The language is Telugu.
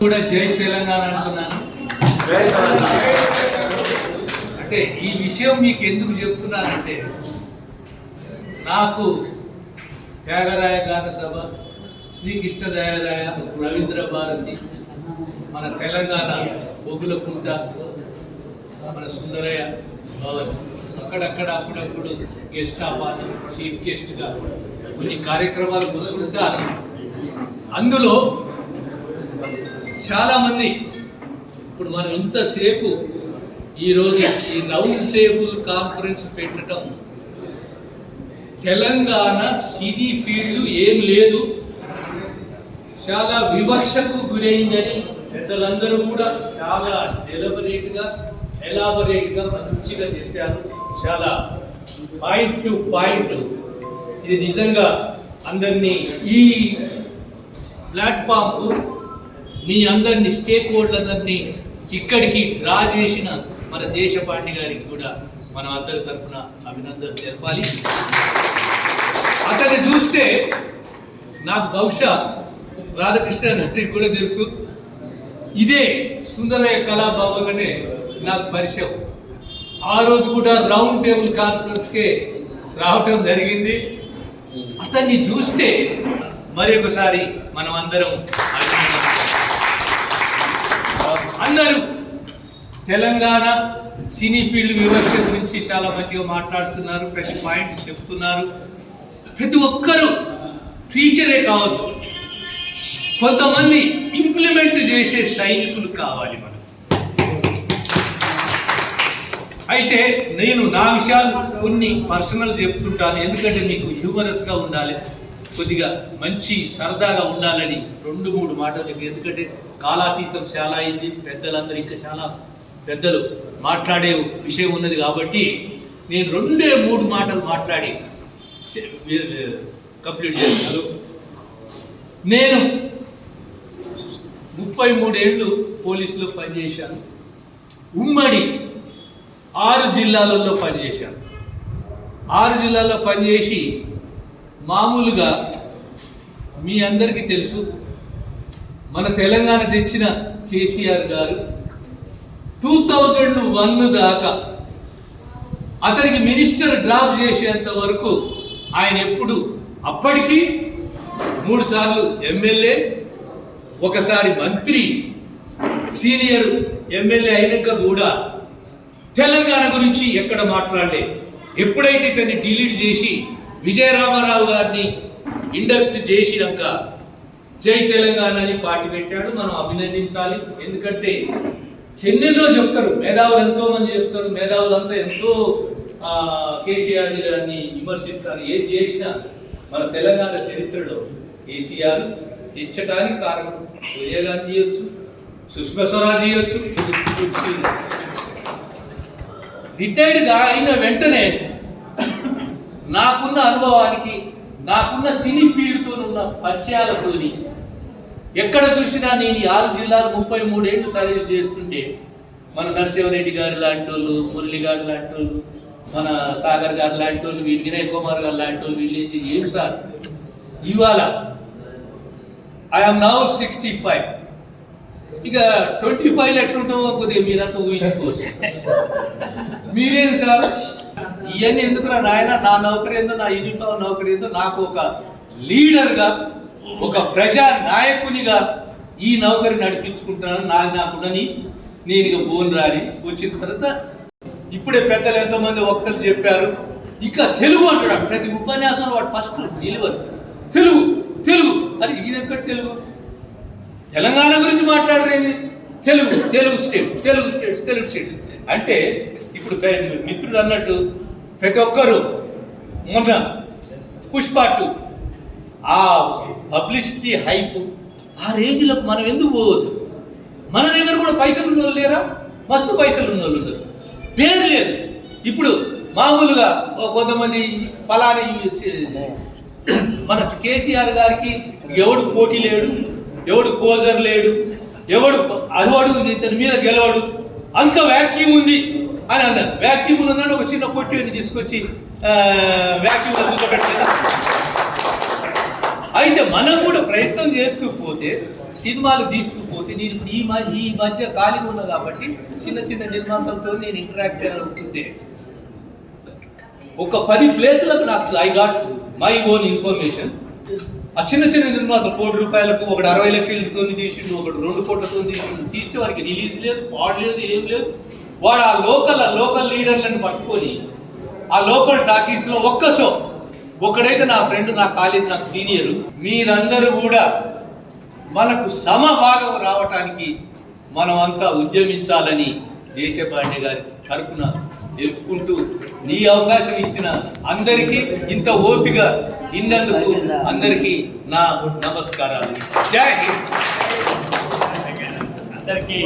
కూడా జై తెలంగాణ అంటున్నాను. అంటే ఈ విషయం మీకు ఎందుకు చెప్తున్నానంటే నాకు త్యాగరాయ గాన సభ శ్రీకృష్ణదేవరాయ రవీంద్ర భారతి మన తెలంగాణ ఒగులకుంట మన సుందరయ్య భవన్. అక్కడక్కడ అప్పుడప్పుడు గెస్ట్ ఆపాను చీఫ్ గెస్ట్గా కొన్ని కార్యక్రమాలు వస్తుంటాను అందులో చాలామంది ఇప్పుడు మనం ఇంతసేపు ఈరోజు ఈ రౌండ్ టేబుల్ కాన్ఫరెన్స్ పెట్టడం తెలంగాణ సినీ ఫీల్డ్ ఏం లేదు. చాలా వివక్షకు గురైందని పెద్దలందరూ కూడా చాలా డెలిబరేట్గా ఎలాబరేట్గా మంచిగా చెప్పారు. చాలా పాయింట్ టు పాయింట్ ఇది నిజంగా అందరినీ ఈ ప్లాట్ఫామ్కు మీ అందరినీ స్టేక్ హోల్డర్లందరినీ ఇక్కడికి డ్రా చేసిన మన దేశపాండి గారికి కూడా మనం అందరి తరఫున అభినందనలు తెలపాలి. అతన్ని చూస్తే నాకు బహుశా రాధాకృష్ణ గారికి కూడా తెలుసు. ఇదే సుందరయ్య కళాభవన్లోనే నాకు పరిచయం. ఆ రోజు కూడా రౌండ్ టేబుల్ కాన్ఫరెన్స్కే రావటం జరిగింది. అతన్ని చూస్తే మరి ఒకసారి మనం అందరం అందరూ తెలంగాణ సినీ ఫీల్డ్ వివక్ష గురించి చాలా మంచిగా మాట్లాడుతున్నారు ప్రతి పాయింట్ చెప్తున్నారు. ప్రతి ఒక్కరూ టీచరే కావద్దు. కొంతమంది ఇంప్లిమెంట్ చేసే సైనికులు కావాలి మనం అయితే నేను నా విషయాలు కొన్ని పర్సనల్ చెప్తుంటాను. ఎందుకంటే మీకు హ్యూమరస్గా ఉండాలి. కొద్దిగా మంచి సరదాగా ఉండాలని రెండు మూడు మాటలు చెప్పి ఎందుకంటే కాలాతీతం చాలా అయింది. పెద్దలందరూ ఇంకా చాలా పెద్దలు మాట్లాడే విషయం ఉన్నది కాబట్టి నేను రెండే మూడు మాటలు మాట్లాడి కంప్లీట్ చేస్తాను. నేను ముప్పై మూడేళ్ళు పోలీసులో పనిచేశాను. ఉమ్మడి ఆరు జిల్లాలలో పనిచేశాను ఆరు జిల్లాల్లో పనిచేసి మామూలుగా మీ అందరికీ తెలుసు మన తెలంగాణ తెచ్చిన కేసీఆర్ గారు టూ థౌజండ్ వన్ దాకా అతనికి మినిస్టర్ డ్రాప్ చేసేంత వరకు ఆయన ఎప్పుడు అప్పటికి మూడు సార్లు ఎమ్మెల్యే ఒకసారి మంత్రి సీనియర్ ఎమ్మెల్యే అయినాక కూడా తెలంగాణ గురించి ఎక్కడ మాట్లాడలే. ఎప్పుడైతే ఇతన్ని డిలీట్ చేసి విజయరామారావు గారిని ఇండక్ట్ చేసినాక జై తెలంగాణ అని పార్టీ పెట్టాడు మనం అభినందించాలి. ఎందుకంటే చెన్నెల్లో చెప్తారు మేధావులు ఎంతో మంది చెప్తారు మేధావులంతా ఎంతో కేసీఆర్ గారిని విమర్శిస్తారు. ఏది చేసినా మన తెలంగాణ చరిత్రలో కేసీఆర్ తెచ్చటానికి కారణం సోనియా గాంధీ చేయొచ్చు సుష్మా స్వరాజ్ చేయొచ్చు రిటైర్డ్గా అయిన వెంటనే నాకున్న అనుభవానికి నాకున్న సినీ పీడితో ఉన్న పరిచయాలతోని ఎక్కడ చూసినా నేను ఆరు జిల్లాలు ముప్పై మూడేళ్ళు సర్వీస్ చేస్తుంటే మన నరసింహారెడ్డి గారు లాంటి వాళ్ళు మురళి గారు లాంటి వాళ్ళు మన సాగర్ గారు లాంటి వాళ్ళు వీళ్ళు వినయ్ కుమార్ గారు లాంటి వాళ్ళు వీళ్ళు ఏం ఏం సార్? ఇవాళ ఐఎమ్ నౌ సిక్స్టీ ఫైవ్ ఇక ట్వంటీ ఫైవ్ ఎట్లుంటామో కొద్దిగా మీరంతా ఊహించుకోవచ్చు. మీరేం సార్? ఇవన్నీ ఎందుకురా నాయన? నా నౌకరీ ఏందో నా ఇంట్లో నౌకరీ ఏందో నాకు ఒక లీడర్గా ఒక ప్రజా నాయకునిగా ఈ నౌకరీ నడిపించుకుంటున్నాను నాది నాకుండని నేను ఇక బోన్ రాని వచ్చిన తర్వాత ఇప్పుడే పెద్దలు ఎంతోమంది వక్తలు చెప్పారు. ఇక తెలుగు అంటున్నాడు. ప్రతి ఉపన్యాసంలో వాడు ఫస్ట్ నిలవరు తెలుగు తెలుగు. అది ఇది ఎక్కడ తెలుగు? తెలంగాణ గురించి మాట్లాడరేది? Telugu Telugu state Telugu state Telugu state. అంటే ఇప్పుడు మిత్రుడు అన్నట్టు ప్రతి ఒక్కరు మొన్న పుష్ప టూ ఆ పబ్లిసిటీ హైప్ ఆ రేంజ్లకు మనం ఎందుకు పోవద్దు? మన దగ్గర కూడా పైసలు ఉన్న వాళ్ళు లేరా? మస్తు పైసలు ఉన్న వాళ్ళు ఉన్నారు. పేరు లేదు. ఇప్పుడు మామూలుగా కొంతమంది ఫలాని మన కేసీఆర్ గారికి ఎవడు పోటీ లేడు ఎవడు పోజర్ లేడు ఎవడు అరవడు ఇతని మీద గెలవడు అంత వ్యాక్యూమ్ ఉంది. అని అన్నారు. వ్యాక్యూమ్ ఉన్నాడు ఒక చిన్న పొట్టి తీసుకొచ్చి వ్యాక్యూమ్లో కూర్చోబెట్టలేదు అయితే మనం కూడా ప్రయత్నం చేస్తూ పోతే సినిమాలు తీస్తూ పోతే నేను ఈ ఈ మధ్య ఖాళీగా ఉన్నా కాబట్టి చిన్న చిన్న నిర్మాతలతో నేను ఇంటరాక్ట్ అవుతుంటే ఒక పది ప్లేసులకు నాకు I got my own information ఆ చిన్న చిన్న నిర్మాతలు కోటి రూపాయలకు ఒకటి అరవై లక్షలతో తీసిండు ఒకటి రెండు కోట్లతో తీసిండు తీస్తే వారికి రిలీజ్ లేదు పాడు లేదు ఏం లేదు. వాడు ఆ లోకల్ ఆ లోకల్ లీడర్లను పట్టుకొని ఆ లోకల్ టాకీస్లో ఒక్క షో. ఒకడైతే నా ఫ్రెండ్ నా కాలేజ్ నాకు సీనియర్. మీరందరూ కూడా మనకు సమభాగం రావటానికి మనం అంతా ఉద్యమించాలని దేశపాండే గారి తరపున తెలుపుకుంటూ నీ అవకాశం ఇచ్చిన అందరికీ ఇంత ఓపిక ఇన్నందుకు అందరికీ నా నమస్కారాలు. జై హింద్. అందరికీ